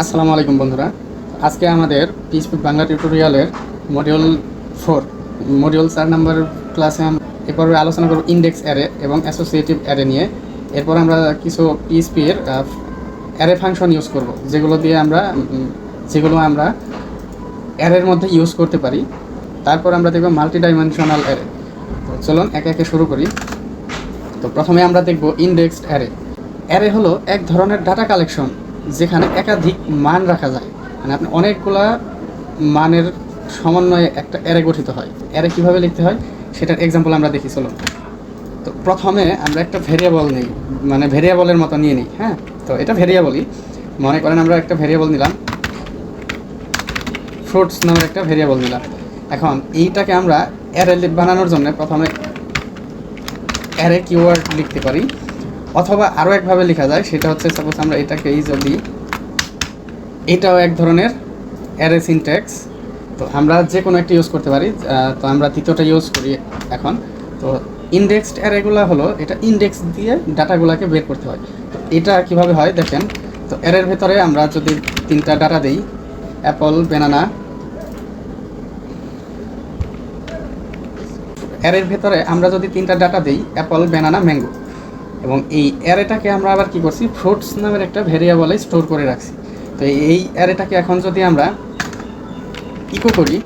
আসসালামু আলাইকুম বন্ধুরা। আজকে আমাদের পিএইচপি বাংলা টিউটোরিয়ালের মডিউল ফোর মডিউল চার নাম্বার ক্লাসে এরপরে আলোচনা করব ইন্ডেক্স অ্যারে এবং অ্যাসোসিয়েটিভ অ্যারে নিয়ে। এরপর আমরা কিছু পিএইচপির অ্যারে ফাংশন ইউজ করব, যেগুলো দিয়ে আমরা যেগুলো আমরা অ্যারের মধ্যে ইউজ করতে পারি। তারপর আমরা দেখব মাল্টি ডাইমেনশনাল অ্যারে তো চলুন একে একে শুরু করি। তো প্রথমে আমরা দেখব ইন্ডেক্সড অ্যারে অ্যারে হলো এক ধরনের ডাটা কালেকশন যেখানে একাধিক মান রাখা যায়। মানে আপনি অনেকগুলা মানের সমন্বয়ে একটা অ্যারে গঠিত হয়। অ্যারে কীভাবে লিখতে হয়? সেটার এক্সাম্পল আমরা দেখি, চলুন। তো প্রথমে আমরা একটা ভেরিয়েবল নিই মানে ভেরিয়েবলের মতো নিয়ে নিই হ্যাঁ? তো এটা ভেরিয়েবলই মনে করেন আমরা একটা ভেরিয়েবল নিলাম। ফ্রুটস নামের একটা ভেরিয়েবল নিলাম। এখন এইটাকে আমরা অ্যারে বানানোর জন্য প্রথমে অ্যারে কিওয়ার্ড লিখতে পারি। অথবা আরও একভাবে লেখা যায়, সেটা হচ্ছে সাপোজ আমরা এটাকেই যদি এটাও এক ধরনের অ্যারে সিনট্যাক্স তো আমরা যে কোনো একটা ইউজ করতে পারি তো আমরা তৃতীয়টা ইউজ করি এখন। তো ইন্ডেক্সড অ্যারেগুলো হলো, এটা ইন্ডেক্স দিয়ে ডাটাগুলোকে বের করতে হয়। তো এটা কীভাবে হয় দেখেন, তো অ্যারের ভেতরে আমরা যদি তিনটা ডাটা দিই অ্যাপল বেনানা অ্যারের ভেতরে আমরা যদি তিনটা ডাটা দিই অ্যাপল বেনানা ম্যাঙ্গো এবং এই অ্যারেটাকে আমরা আবার কি করছি? ফ্রুটস নামের একটা ভেরিয়েবলে স্টোর করে রাখছি। তো এই অ্যারেটাকে এখন যদি আমরা ইকো করি,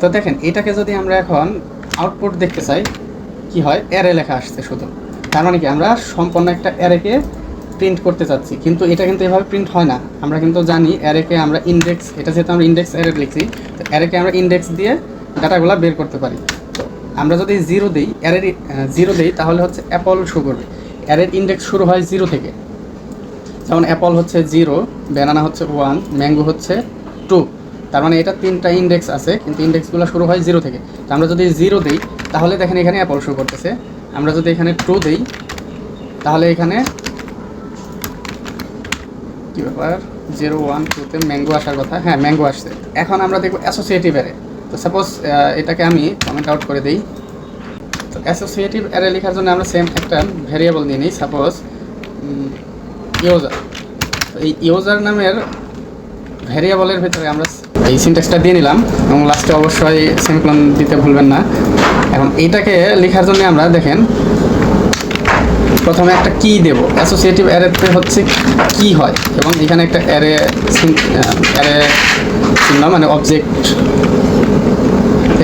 তো দেখেন এটাকে যদি আমরা এখন আউটপুট দেখতে চাই, কি হয়? অ্যারে লেখা আসছে শুধু। তার মানে কি? আমরা সম্পূর্ণ একটা অ্যারেকে প্রিন্ট করতে চাচ্ছি। কিন্তু এটা কিন্তু এভাবে প্রিন্ট হয় না। আমরা কিন্তু জানি অ্যারেকে আমরা ইন্ডেক্স এটা যেহেতু আমরা ইন্ডেক্স অ্যারে লিখছি, তো অ্যারেকে আমরা ইন্ডেক্স দিয়ে ডাটাগুলো বের করতে পারি। আমরা যদি জিরো দিই, অ্যারের জিরো দিই, তাহলে হচ্ছে অ্যাপল শো করবে। অ্যারের ইন্ডেক্স শুরু হয় জিরো থেকে। যেমন অ্যাপল হচ্ছে জিরো ব্যানানা হচ্ছে ওয়ান ম্যাঙ্গো হচ্ছে টু তার মানে এটা তিনটা ইন্ডেক্স আছে, কিন্তু ইন্ডেক্সগুলো শুরু হয় জিরো থেকে। তো আমরা যদি জিরো দিই, তাহলে দেখেন এখানে অ্যাপল শুরু করতেছে। আমরা যদি এখানে টু দিই, তাহলে এখানে কী ব্যাপার? জিরো ওয়ান টুতে ম্যাঙ্গো আসার কথা। হ্যাঁ ম্যাঙ্গো আসছে। এখন আমরা দেখব অ্যাসোসিয়েটিভ অ্যারে তো সাপোজ এটাকে আমি কমেন্ট আউট করে দিই। অ্যাসোসিয়েটিভ অ্যারে লেখার জন্য আমরা সেম একটা ভেরিয়েবল নিয়ে নিই সাপোজ ইউজার এই ইউজার নামের ভেরিয়েবলের ভিতরে আমরা এই সিনটেক্সটা দিয়ে নিলাম এবং লাস্টে অবশ্যই সেমিকলন দিতে ভুলবেন না। এখন এইটাকে লেখার জন্য আমরা দেখেন, প্রথমে একটা কি দেব? অ্যাসোসিয়েটিভ অ্যারেতে হচ্ছে কি হয়? এবং এখানে একটা অ্যারে অ্যারে চিহ্ন মানে অবজেক্ট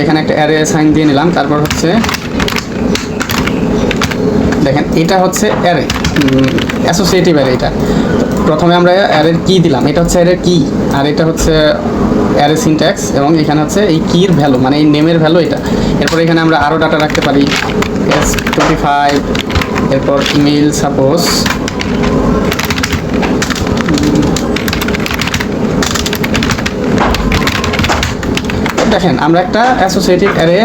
এখানে একটা অ্যারে সাইন দিয়ে নিলাম, তারপর হচ্ছে দেখেন, এটা হচ্ছে অ্যারে অ্যাসোসিয়েটিভ অ্যারে এটা। প্রথমে আমরা অ্যারের কি দিলাম। এটা হচ্ছে অ্যারের কি আর এটা হচ্ছে অ্যারে সিনট্যাক্স এবং এখানে হচ্ছে এই কির ভ্যালু মানে এই নেমের ভ্যালু এটা। এরপর এখানে আমরা আরও ডাটা রাখতে পারি। এস টোয়েন্টি ফাইভ এরপর ইমেল সাপোজ দেখেন, আমরা একটা অ্যাসোসিয়েটিভ অ্যারে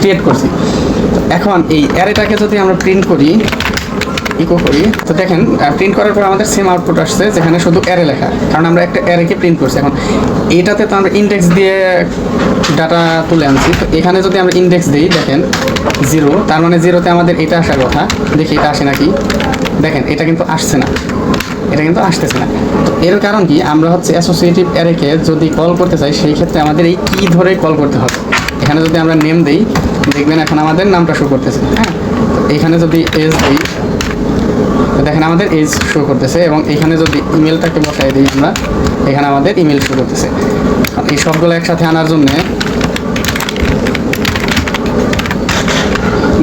ক্রিয়েট করছি। এখন এই অ্যারেটাকে যদি আমরা প্রিন্ট করি ইকো করি, তো দেখেন প্রিন্ট করার পর আমাদের সেম আউটপুট আসছে, যেখানে শুধু অ্যারে লেখা। কারণ আমরা একটা অ্যারেকে প্রিন্ট করছি। এখন এটাতে তো আমরা ইন্ডেক্স দিয়ে ডাটা তুলে আনছি। তো এখানে যদি আমরা ইন্ডেক্স দিই, দেখেন জিরো তার মানে জিরোতে আমাদের এটা আসার কথা। দেখি, এটা আসে নাকি? দেখেন, এটা কিন্তু আসছে না। এটা কিন্তু আসতেছে না। তো এর কারণ কি? আমরা হচ্ছে অ্যাসোসিয়েটিভ অ্যারেকে যদি কল করতে চাই, সেই ক্ষেত্রে আমাদের এই কি ধরে কল করতে হবে। এখানে যদি আমরা নেম দিই, দেখবেন এখন আমাদের নামটা শো করতেছে হ্যাঁ? এখানে যদি এজ দিই দেখেন আমাদের এজ শো করতেছে এবং এখানে যদি ইমেলটাকে বসাই দিই আমরা, এখানে আমাদের ইমেল শো করতেছে। এই সবগুলো একসাথে আনার জন্যে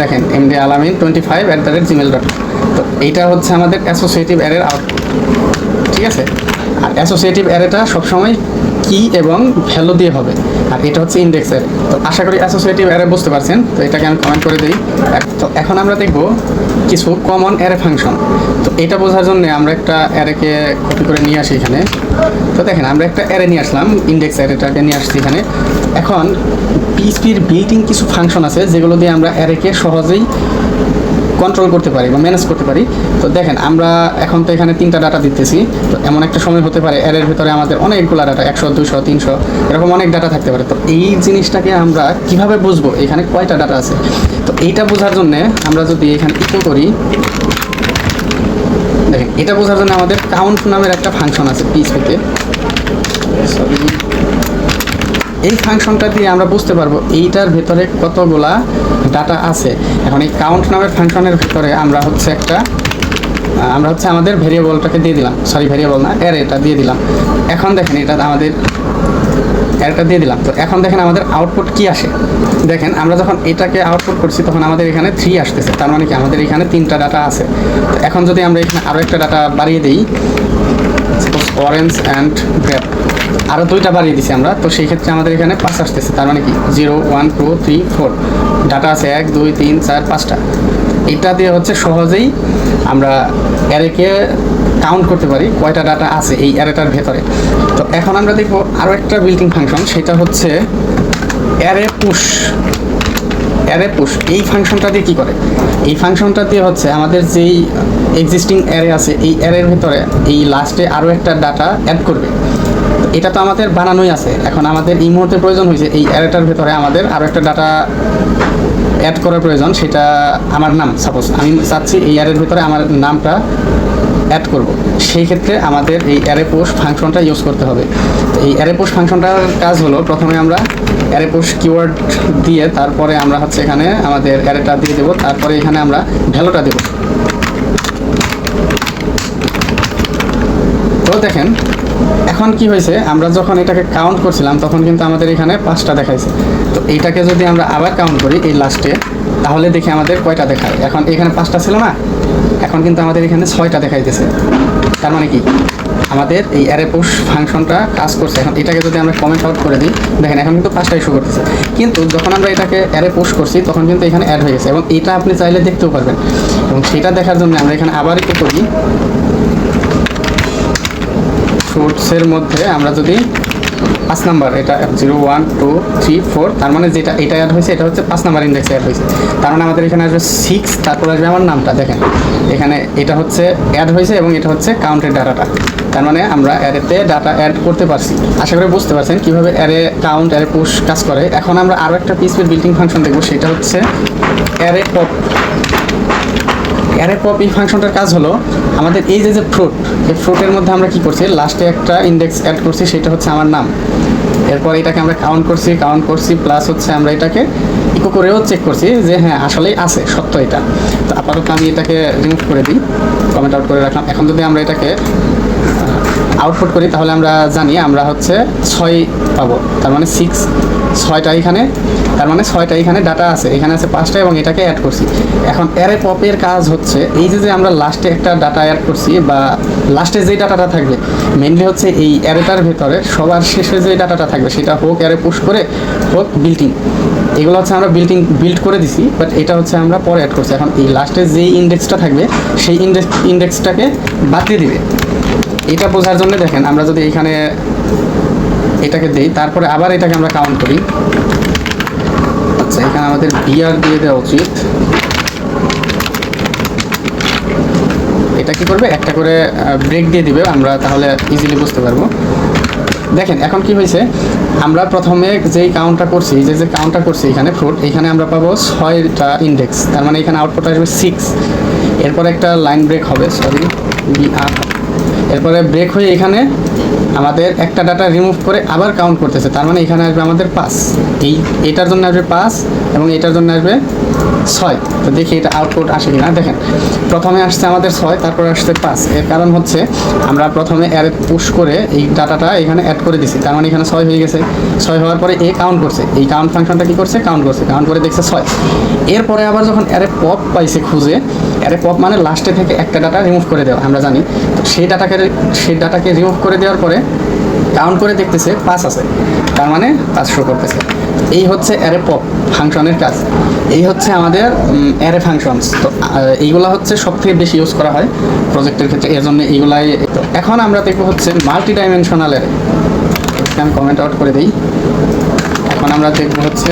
দেখেন MD Alamin twenty five at the rate Gmail dot তো এইটা হচ্ছে আমাদের অ্যাসোসিয়েটিভ অ্যারের আউটপুট ঠিক আছে? আর অ্যাসোসিয়েটিভ অ্যারেটা সবসময় কি এবং ভ্যালু দিয়ে হবে, আর এটা হচ্ছে ইন্ডেক্স অ্যারে তো আশা করি অ্যাসোসিয়েটিভ অ্যারে বুঝতে পারছেন, তো এটাকে আমি কমেন্ট করে দিই। তো এখন আমরা দেখব কিছু কমন অ্যারে ফাংশন তো এটা বোঝার জন্য আমরা একটা অ্যারেকে কপি করে নিয়ে আসি এখানে। তো দেখেন, আমরা একটা অ্যারে নিয়ে আসলাম ইন্ডেক্স অ্যারেটাকে নিয়ে আসছি এখানে। এখন পিএইচপির বিল্টিং কিছু ফাংশন আছে, যেগুলো দিয়ে আমরা অ্যারেকে সহজেই কন্ট্রোল করতে পারি বা ম্যানেজ করতে পারি। তো দেখেন, আমরা এখন তো এখানে তিনটা ডাটা দিতেছি। তো এমন একটা সময় হতে পারে এর ভিতরে আমাদের অনেকগুলো ডাটা একশো দুশো তিনশো, এরকম অনেক ডাটা থাকতে পারে। তো এই জিনিসটাকে আমরা কীভাবে বুঝব? এখানে কয়টা ডাটা আছে? তো এইটা বোঝার জন্যে আমরা যদি এখানে ইকো করি, দেখেন, এটা বোঝার জন্য আমাদের কাউন্ট নামের একটা ফাংশন আছে পিএইচপিতে সরি এই ফাংশনটা দিয়ে আমরা বুঝতে পারব এইটার ভেতরে কতগুলা ডাটা আছে। এখন এই কাউন্ট নামের ফাংশনের ভেতরে আমরা হচ্ছে একটা, আমরা হচ্ছে আমাদের ভেরিয়েবলটাকে দিয়ে দিলাম। সরি ভেরিয়েবল না এর এটা দিয়ে দিলাম। এখন দেখেন এটা আমাদের একটা দিয়ে দিলাম। তো এখন দেখেন আমাদের আউটপুট কি আসে? দেখেন, আমরা যখন এটাকে আউটপুট করছি, তখন আমাদের এখানে থ্রি আসতেছে। তার মানে কি? আমাদের এখানে তিনটা ডাটা আছে। তো এখন যদি আমরা এখানে আরও একটা ডাটা বাড়িয়ে দিই অরেঞ্জ অ্যান্ড গ্রেপ আরও দুইটা বাড়িয়ে দিছি আমরা, তো সেই ক্ষেত্রে আমাদের এখানে পাঁচ আসতেছে। তার মানে কি? Zero one two three four data আছে এক, দুই, তিন, চার, পাঁচটা। এটা দিয়ে হচ্ছে সহজেই আমরা অ্যারেকে কাউন্ট করতে পারি, কয়টা ডাটা আছে এই অ্যারেটার ভেতরে। এখন আমরা দেখব আরও একটা বিল্ডিং ফাংশন সেটা হচ্ছে অ্যারে পুশ অ্যারে পুশ এই ফাংশনটা দিয়ে কী করে? এই ফাংশনটা দিয়ে হচ্ছে আমাদের যেই এক্সিস্টিং অ্যারে আছে, এই অ্যারের ভিতরে এই লাস্টে আরও একটা ডাটা অ্যাড করবে। এটা তো আমাদের বানানোই আছে। এখন আমাদের এই মুহূর্তে প্রয়োজন হয়েছে এই অ্যারেটার ভিতরে আমাদের আরও একটা ডাটা অ্যাড করার প্রয়োজন, সেটা আমার নাম সাপোজ আমি চাচ্ছি এই অ্যারের ভিতরে আমার নামটা অ্যাড করব। সেই ক্ষেত্রে আমাদের এই অ্যারে পোস্ট ফাংশনটা ইউজ করতে হবে। এই অ্যারে ফাংশনটার কাজ হলো, প্রথমে আমরা অ্যারে পোস্ট কিওয়ার্ড দিয়ে তারপরে আমরা হচ্ছে এখানে আমাদের অ্যারেটা দিয়ে দেবো, তারপরে এখানে আমরা ভ্যালুটা দেবো। তো দেখেন এখন কি হয়েছে, আমরা যখন এটাকে কাউন্ট করছিলাম, তখন কিন্তু আমাদের এখানে পাঁচটা দেখাইছে। তো এইটাকে যদি আমরা আবার কাউন্ট করি এই লাস্টে তাহলে দেখি আমাদের কয়টা দেখায়। এখন এখানে পাঁচটা ছিল না, এখন কিন্তু আমাদের এখানে ছয়টা দেখাইতেছে। তার মানে কি? আমাদের এই অ্যারে পুশ ফাংশনটা কাজ করছে। এখন এটাকে যদি আমরা কমেন্ট আউট করে দিই, দেখেন এখন কিন্তু পাঁচটা ইস্যু করতেছে। কিন্তু যখন আমরা এটাকে অ্যারে পুশ করছি, তখন কিন্তু এখানে অ্যাড হয়ে গেছে। এবং এটা আপনি চাইলে দেখতেও পারবেন। এবং সেটা দেখার জন্য আমরা এখানে আবার একটু করি। ফ্রুটসের মধ্যে আমরা যদি পাঁচ নাম্বার, এটা zero one two three four তার মানে যেটা এটা অ্যাড হয়েছে, এটা হচ্ছে পাঁচ নাম্বার ইন্ডেক্স অ্যাড হয়েছে। তার মানে আমাদের এখানে আসবে সিক্স তারপর আসবে আমার নামটা, দেখেন। এখানে এটা হচ্ছে অ্যাড হয়েছে এবং এটা হচ্ছে কাউন্টের ডাটাটা। তার মানে আমরা অ্যারেতে ডাটা অ্যাড করতে পারছি। আশা করি বুঝতে পারছেন কীভাবে অ্যারে কাউন্ট অ্যারে পুশ কাজ করে। এখন আমরা আরও একটা পিসপের বিল্ডিং ফাংশন দেখব, সেটা হচ্ছে অ্যারে পপ অ্যারে এই ফাংশনটার কাজ হলো আমাদের এই যে যে ফ্রুট এই ফ্রুটের মধ্যে আমরা কি করছি? লাস্টে একটা ইন্ডেক্স অ্যাড করছি, সেটা হচ্ছে আমার নাম। এরপর এটাকে আমরা কাউন্ট করছি কাউন্ট করছি প্লাস হচ্ছে আমরা এটাকে ইকো করেও চেক করছি যে হ্যাঁ আসলেই আছে, সত্য এটা। তো আপাতত আমি এটাকে রিমুভ করে দিই কমেন্ট আউট করে রাখলাম। এখন যদি আমরা এটাকে আউটপুট করি, তাহলে আমরা জানি আমরা হচ্ছে ছয় পাবো। তার মানে সিক্স ছয়টা এখানে তার মানে ছয়টা, এখানে ডাটা আছে, এখানে আছে পাঁচটা এবং এটাকে অ্যাড করছি। এখন অ্যারে পপের কাজ হচ্ছে, এই যে যে আমরা লাস্টে একটা ডাটা অ্যাড করছি বা লাস্টে যে ডাটাটা থাকবে মেনলি হচ্ছে এই অ্যারেটার ভেতরে সবার শেষে যে ডাটাটা থাকবে, সেটা হোক অ্যারে পুশ করে, হোক বিল্টিং এগুলো হচ্ছে আমরা বিল্টিং বিল্ড করে দিছি বাট এটা হচ্ছে আমরা পরে অ্যাড করছি। এখন এই লাস্টে যেই ইন্ডেক্সটা থাকবে, সেই ইন্ডেক্স ইন্ডেক্সটাকে বাদ দিয়ে দিবে। এটা বোঝার জন্য দেখেন, আমরা যদি এখানে এটাকে দিই, তারপরে আবার এটাকে আমরা কাউন্ট করি। আচ্ছা এখানে আমাদের বিয়ার দিয়ে দেওয়া উচিত। এটা কি করবে? একটা করে ব্রেক দিয়ে দিবে, আমরা তাহলে ইজিলি বুঝতে পারব। দেখেন, এখন কি হয়েছে? আমরা প্রথমে যেই কাউন্টটা করছি যে যে কাউন্টটা করছি এখানে ফ্রুট এখানে আমরা পাবো ছয়টা ইন্ডেক্স তার মানে এখানে আউটপুট আসবে সিক্স এরপর একটা লাইন ব্রেক হবে সরি বি এরপরে ব্রেক হয়ে এখানে আমাদের একটা ডাটা রিমুভ করে আবার কাউন্ট করতেছে। তার মানে এখানে আসবে আমাদের পাস এই, এটার জন্য আসবে পাঁচ এবং এটার জন্য আসবে ছয়। তো দেখি এটা আউটপুট আসে কিনা। দেখেন, প্রথমে আসছে আমাদের ছয়, তারপর আসছে পাঁচ। এর কারণ হচ্ছে আমরা প্রথমে অ্যারে পুশ করে এই ডাটাটা এখানে অ্যাড করে দিছি। তার মানে এখানে ছয় হয়ে গেছে। ছয় হওয়ার পরে এ কাউন্ট করছে। এই কাউন্ট ফাংশনটা কি করছে? কাউন্ট করছে। কাউন্ট করে দেখছে ছয়। এরপরে আবার যখন অ্যারে পপ পাইছে খুঁজে অ্যারে পপ মানে লাস্টে থেকে একটা ডাটা রিমুভ করে দেওয়া, আমরা জানি। তো সেই ডাটাকে সেই ডাটাকে রিমুভ করে দেওয়ার পরে কাউন্ট করে দেখতেছে পাঁচ আছে। তার মানে পাঁচ শো করতেছে। এই হচ্ছে অ্যারে পপ ফাংশনের কাজ। এই হচ্ছে আমাদের অ্যারে ফাংশনস তো এইগুলা হচ্ছে সব থেকে বেশি ইউজ করা হয় প্রজেক্টের ক্ষেত্রে। এর জন্য এইগুলাই এখন আমরা দেখব হচ্ছে মাল্টি ডাইমেনশনাল অ্যারে আমি কমেন্ট আউট করে দিই। এখন আমরা দেখব হচ্ছে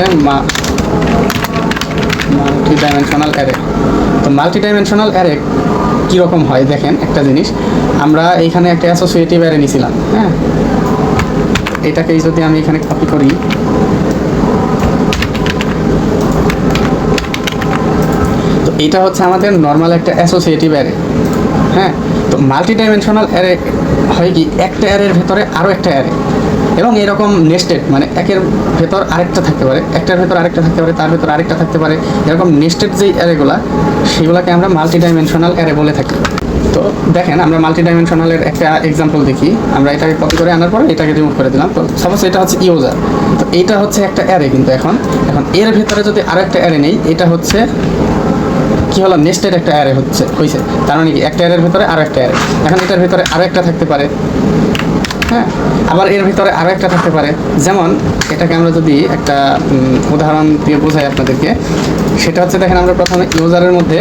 মাল্টি ডাইমেনশনাল অ্যারে তো মাল্টি ডাইমেনশনাল অ্যারে কীরকম হয়? দেখেন একটা জিনিস। আমরা এইখানে একটা অ্যাসোসিয়েটিভ অ্যারে নিয়েছিলাম হ্যাঁ? এটাকেই যদি আমি এখানে কপি করি এটা হচ্ছে আমাদের নর্মাল একটা অ্যাসোসিয়েটিভ অ্যারে হ্যাঁ? তো মাল্টি ডাইমেনশনাল অ্যারে হয় কি, একটা অ্যারের ভেতরে আরও একটা অ্যারে এবং এরকম নেস্টেড মানে একের ভেতর আরেকটা থাকতে পারে, একটার ভেতর আরেকটা থাকতে পারে, তার ভেতর আরেকটা থাকতে পারে, এরকম নেস্টেড যেই অ্যারেগুলা সেগুলোকে আমরা মাল্টি ডাইমেনশনাল অ্যারে বলে থাকি। তো দেখেন, আমরা মাল্টি ডাইমেনশনালের একটা এক্সাম্পল দেখি, আমরা এটাকে কপি করে আনার পরে এটাকে রিমুভ করে দিলাম। তো সাপোজ এটা হচ্ছে ইউজার তো এইটা হচ্ছে একটা অ্যারে কিন্তু এখন। এখন এর ভেতরে যদি আরও একটা অ্যারে নেই, এটা হচ্ছে কি হলো? নেস্টেড একটা অ্যারে হচ্ছে হয়েছে তার মানে কি? একটা অ্যারের ভিতরে আরও একটা অ্যারে এখন এটার ভিতরে আরও একটা থাকতে পারে। হ্যাঁ? আবার এর ভিতরে আরও একটা থাকতে পারে। যেমন, এটাকে আমরা যদি একটা উদাহরণ দিয়ে বোঝাই আপনাদেরকে, সেটা হচ্ছে দেখেন আমরা প্রথমে ইউজারের মধ্যে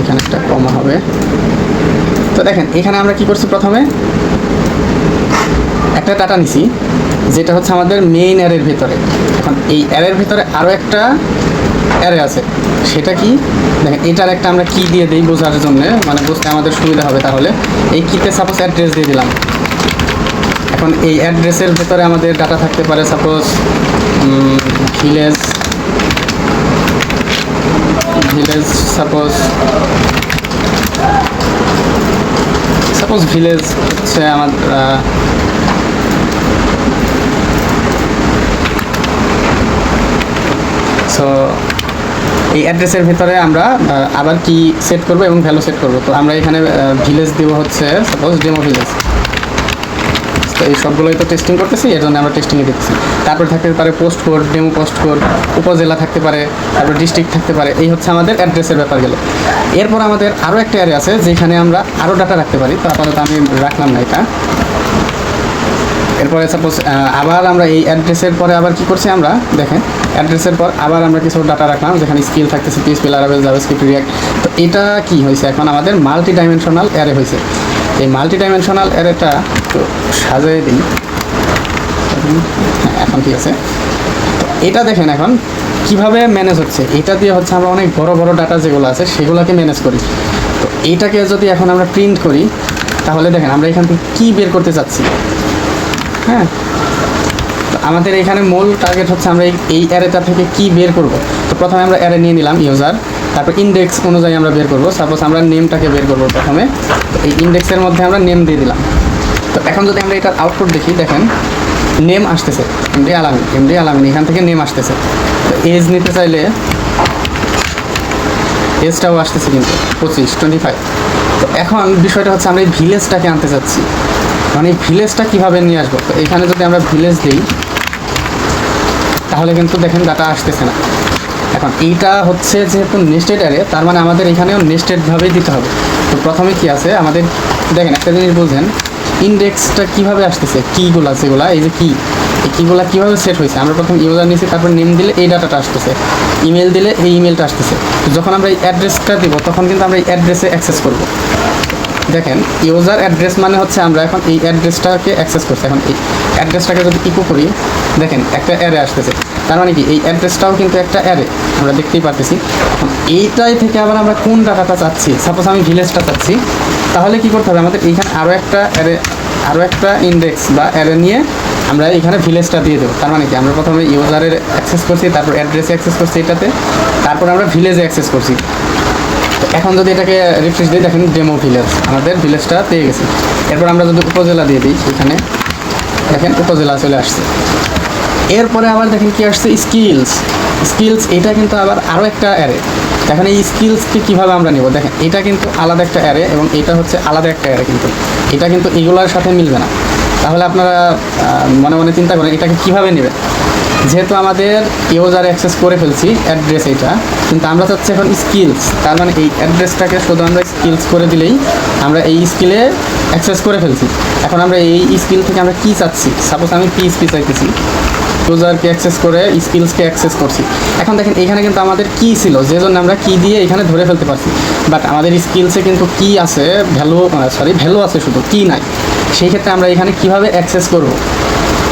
এখানে একটা কমা হবে তো দেখেন, এখানে আমরা কি করছি প্রথমে? একটা ডাটা নিছি, যেটা হচ্ছে আমাদের মেইন অ্যারের ভিতরে। এখন এই অ্যারের ভিতরে আরও একটা অ্যারে আছে। সেটা কি? দেখেন, এটার একটা আমরা কি দিয়ে দিই বোঝার জন্য মানে বুঝতে আমাদের সুবিধা হবে তাহলে। এই কিতে সাপোজ অ্যাড্রেস দিয়ে দিলাম। এখন এই অ্যাড্রেসের ভেতরে আমাদের ডাটা থাকতে পারে suppose village village suppose suppose village হচ্ছে আমার সো এই অ্যাড্রেসের ভিতরে আমরা আবার কি সেট করব এবং ভ্যালু সেট করব? তো আমরা এখানে ভিলেজ দেবো হচ্ছে সাপোজ ডেমো ভিলেজ তো এই সবগুলোই তো টেস্টিং করতেছি এর জন্য আমরা টেস্টিংয়ে দিচ্ছি তারপর থাকতে পারে post code demo post code upazila থাকতে পারে, তারপর ডিস্ট্রিক্ট থাকতে পারে, এই হচ্ছে আমাদের অ্যাড্রেসের ব্যাপার গেল এরপর আমাদের আরও একটা এরিয়া আছে, যেখানে আমরা আরও ডাটা রাখতে পারি, তো আপাতত আমি রাখলাম না এটা। এরপরে সাপোজ আবার আমরা এই অ্যাড্রেসের পরে আবার কি করছি আমরা? দেখেন অ্যাড্রেসের পর আবার আমরা কিছু ডাটা রাখলাম, যেখানে স্কিল থাকতেছে পিএসপি লারাবেল জাভাস্ক্রিপ্ট রিয়াক্ট তো এটা কি হয়েছে? এখন আমাদের মাল্টি ডাইমেনশনাল অ্যারে হয়েছে। এই মাল্টি ডাইমেনশনাল অ্যারেটা একটু সাজিয়ে দিই। হ্যাঁ এখন ঠিক আছে। এটা দেখেন এখন কীভাবে ম্যানেজ হচ্ছে। এটা দিয়ে হচ্ছে আমরা অনেক বড় বড় ডাটা যেগুলো আছে সেগুলোকে ম্যানেজ করি। তো এইটাকে যদি এখন আমরা প্রিন্ট করি, তাহলে দেখেন আমরা এখান থেকে কী বের করতে চাচ্ছি। হ্যাঁ আমাদের এখানে মূল টার্গেট হচ্ছে আমরা এই অ্যারেটা থেকে কি বের করব। তো প্রথমে আমরা অ্যারে নিয়ে নিলাম ইউজার তারপর ইন্ডেক্স অনুযায়ী আমরা বের করব। সাপোজ আমরা নেমটাকে বের করব প্রথমে। তো এই ইন্ডেক্সের মধ্যে আমরা নেম দিয়ে দিলাম। তো এখন যদি আমরা এটার আউটপুট দেখি, দেখেন নেম আসতেছে। এমডি আলামিন এমডি আলামিন এখান থেকে নেম আসতেছে। তো এজ নিতে চাইলে এজটাও আসতেছে কিন্তু, পঁচিশ টোয়েন্টি ফাইভ তো এখন বিষয়টা হচ্ছে আমরা এই ভিলেজটাকে আনতে চাচ্ছি। মানে এই ভিলেজটা কীভাবে নিয়ে আসব? তো এখানে যদি আমরা ভিলেজ দিই, তাহলে কিন্তু দেখেন ডাটা আসতেছে না। এখন এইটা হচ্ছে যেহেতু নেস্টেড অ্যারে তার মানে আমাদের এখানেও নেস্টেডভাবেই দিতে হবে। তো প্রথমে কি আছে? আমাদের দেখেন একটা জিনিস বুঝেন ইন্ডেক্সটা কীভাবে আসতেছে? কীগুলা যেগুলা এই যে কি? এই কীগুলা কীভাবে সেট হয়েছে? আমরা প্রথম ইউজার নিয়েছি তারপর নেম দিলে এই ডাটাটা আসতেছে। ইমেল দিলে এই ইমেলটা আসতেছে। তো যখন আমরা এই অ্যাড্রেসটা দিব, তখন কিন্তু আমরা এই অ্যাড্রেসে অ্যাক্সেস করব। দেখেন ইউজার অ্যাড্রেস মানে হচ্ছে আমরা এখন এই অ্যাড্রেসটাকে অ্যাক্সেস করছি। এখন এই অ্যাড্রেসটাকে যদি ইকো করি, দেখেন একটা অ্যারে আসতেছে। তার মানে কি? এই অ্যাড্রেসটাও কিন্তু একটা অ্যারে আমরা দেখতেই পারতেছি। এইটাই থেকে আবার আমরা কোন ডাটাটা চাচ্ছি? সাপোজ আমি ভিলেজটা চাচ্ছি, তাহলে কি করতে হবে? আমাদের এইখানে আরও একটা অ্যারে আরও একটা ইন্ডেক্স বা অ্যারে নিয়ে আমরা এখানে ভিলেজটা দিয়ে দেবো। তার মানে কি? আমরা প্রথমে ইউজারের অ্যাক্সেস করছি, তারপর অ্যাড্রেসে অ্যাক্সেস করছি এটাতে, তারপর আমরা ভিলেজে অ্যাক্সেস করছি। এখন যদি এটাকে রিফ্রেশ দিই, দেখেন ডেমো ভিলেজ আমাদের ভিলেজটা পেয়ে গেছে। এরপর আমরা যদি উপজেলা দিয়ে দিই এখানে দেখেন উপজেলা চলে আসছে। এরপরে আবার দেখেন কি আসছে স্কিলস স্কিলস এটা কিন্তু আবার আরও একটা অ্যারে এখন এই স্কিলসকে কীভাবে আমরা নেব? দেখেন, এটা কিন্তু আলাদা একটা অ্যারে এবং এটা হচ্ছে আলাদা একটা অ্যারে কিন্তু। এটা কিন্তু এগুলোর সাথে মিলবে না। তাহলে আপনারা মনে মনে চিন্তা করেন, এটাকে কীভাবে নেবেন যেহেতু আমাদের ইউজার অ্যাক্সেস করে ফেলছি অ্যাড্রেস এটা, কিন্তু আমরা চাচ্ছি এখন স্কিলস তার মানে এই অ্যাড্রেসটাকে শুধু আমরা স্কিলস করে দিলেই আমরা এই স্কিলে অ্যাক্সেস করে ফেলছি। এখন আমরা এই স্কিল থেকে আমরা কী চাচ্ছি? সাপোজ আমি পিএসপি চাইতেছি। ইউজারকে অ্যাক্সেস করে স্কিলসকে অ্যাক্সেস করছি। এখন দেখেন, এখানে কিন্তু আমাদের কি ছিল? যে জন্য আমরা কি দিয়ে এখানে ধরে ফেলতে পারছি। বাট আমাদের স্কিলসে কিন্তু কি আছে? ভ্যালু সরি ভ্যালু আছে শুধু, কি নাই। সেই ক্ষেত্রে আমরা এখানে কীভাবে অ্যাক্সেস করব?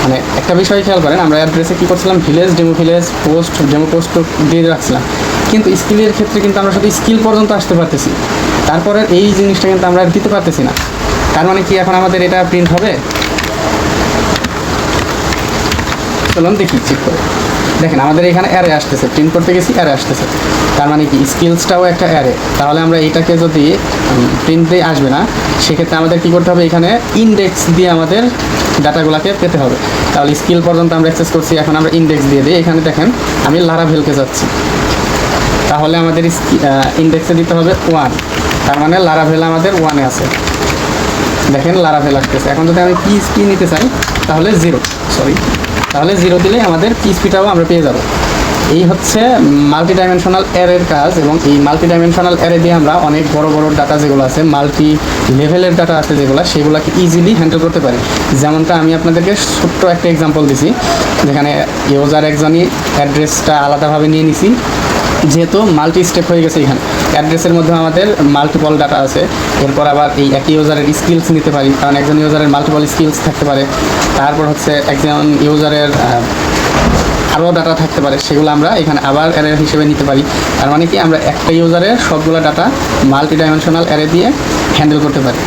মানে একটা বিষয় খেয়াল করেন, আমরা অ্যাড্রেসে কী করছিলাম? Village demo village post demo post দিয়ে রাখছিলাম। কিন্তু স্কিলের ক্ষেত্রে কিন্তু আমরা শুধু স্কিল পর্যন্ত আসতে পারতেছি। তারপরে এই জিনিসটা কিন্তু আমরা দিতে পারতেছি না। তার মানে কি এখন আমাদের এটা প্রিন্ট হবে? চলুন দেখি চেক করে। দেখেন, আমাদের এখানে অ্যারে আসতেছে প্রিন্ট করতে গেছি অ্যারে আসতেছে। তার মানে কি স্কিলসটাও একটা অ্যারে তাহলে আমরা এটাকে যদি প্রিন্ট দিয়ে আসবে না, সেক্ষেত্রে আমাদের কি করতে হবে? এখানে ইন্ডেক্স দিয়ে আমাদের ডাটাগুলোকে পেতে হবে। তাহলে স্কিল পর্যন্ত আমরা অ্যাক্সেস করছি, এখন আমরা ইন্ডেক্স দিয়ে দিই। এখানে দেখেন, আমি লারা ভেলকে যাচ্ছি। তাহলে আমাদের ইন্ডেক্সে দিতে হবে ওয়ান তার মানে লারা লারাভেল আমাদের ওয়ানে আছে। দেখেন লারা লারাভেল আসতেছে। এখন যদি আমি পিএসপি নিতে চাই, তাহলে জিরো সরি তাহলে জিরো দিলেই আমাদের পিএসপিটাও আমরা পেয়ে যাব। এই হচ্ছে মাল্টি ডাইমেনশনাল অ্যারের কাজ এবং এই মাল্টি ডাইমেনশনাল অ্যারে দিয়ে আমরা অনেক বড় বড় ডাটা যেগুলো আছে মাল্টি লেভেলের ডাটা আছে যেগুলো, সেগুলোকে ইজিলি হ্যান্ডেল করতে পারি। যেমনটা আমি আপনাদেরকে ছোট্ট একটা এক্সাম্পল দিছি, যেখানে ইউজার একজনই অ্যাড্রেসটা আলাদাভাবে নিয়ে নিছি। যেহেতু মাল্টি স্টেপ হয়ে গেছে এখানে অ্যাড্রেসের মধ্যে আমাদের মাল্টিপল ডাটা আছে। এরপর আবার এই একই ইউজারের স্কিলস নিতে পারি, কারণ একজন ইউজারের মাল্টিপল স্কিলস থাকতে পারে। তারপর হচ্ছে একজন ইউজারের আরও ডাটা থাকতে পারে, সেগুলো আমরা এখানে আবার অ্যারে হিসেবে নিতে পারি। তার মানে কি, আমরা একটা ইউজারের সবগুলো ডাটা মাল্টি ডাইমেনশনাল অ্যারে দিয়ে হ্যান্ডেল করতে পারি।